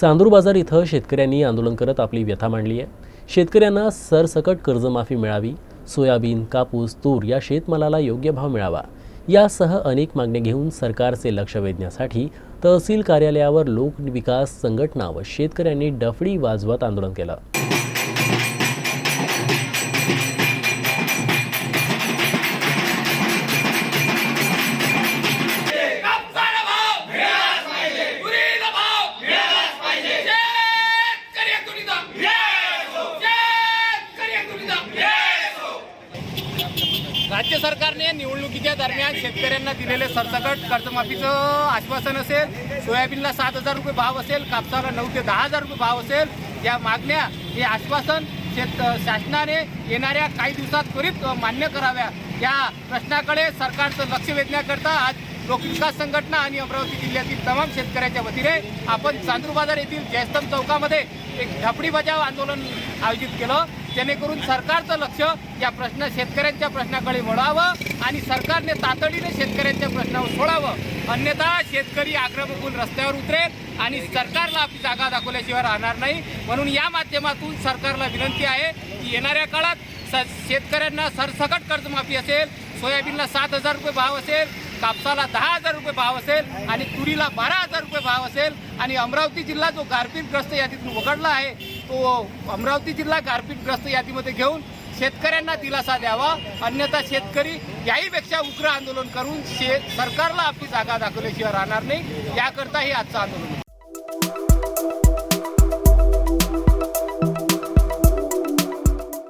चांदूर बाजार इथं शेतकऱ्यांनी आंदोलन करत आपली व्यथा मांडली आहे. शेतकऱ्यांना सरसकट कर्जमाफी मिळावी सोयाबीन कापूस तूर या शेतमालाला योग्य भाव मिळावा यासह अनेक मागण्या घेऊन सरकारचे लक्ष वेधण्यासाठी तहसील कार्यालयावर लोकविकास संघटना व शेतकऱ्यांनी डफडी वाजवत आंदोलन केलं. राज्य सरकारने निवडणुकीच्या दरम्यान शेतकऱ्यांना दिलेले सरसकट कर्जमाफीचं आश्वासन असेल सोयाबीनला सात हजार रुपये भाव असेल कापसाला नऊ ते दहा हजार रुपये भाव असेल या मागण्या हे आश्वासन शेत शासनाने येणाऱ्या काही दिवसात त्वरित मान्य कराव्या. या प्रश्नाकडे सरकारचं लक्ष वेधण्याकरता आज लोकविकास संघटना आणि अमरावती जिल्ह्यातील तमाम शेतकऱ्यांच्या वतीने आपण चांदूर बाजार येथील जयस्तंभ चौकामध्ये एक झपडी बजाव आंदोलन आयोजित केलं. जेणेकरून सरकारचं लक्ष या प्रश्न शेतकऱ्यांच्या प्रश्नाकडे वळावं आणि सरकारने तातडीने शेतकऱ्यांच्या प्रश्नावर सोडावं. अन्यथा शेतकरी आक्रमकून रस्त्यावर उतरेल आणि सरकारला आपली जागा दाखवल्याशिवाय राहणार नाही. म्हणून या माध्यमातून सरकारला विनंती आहे की येणाऱ्या काळात स शेतकऱ्यांना सरसकट कर्जमाफी असेल सोयाबीनला सात हजार रुपये भाव असेल कापसाला दहा हजार रुपये भाव असेल आणि तुरीला बारा हजार रुपये भाव असेल आणि अमरावती जिल्हा जो गारपीटग्रस्त यादीतून वगळला आहे तो अमरावती जिल्हा गारपीटग्रस्त यादीमध्ये घेऊन शेतकऱ्यांना दिलासा द्यावा. अन्यथा शेतकरी याहीपेक्षा उग्र आंदोलन करून शे सरकारला आपली जागा दाखवल्याशिवाय राहणार नाही. याकरता हे आजचं आंदोलन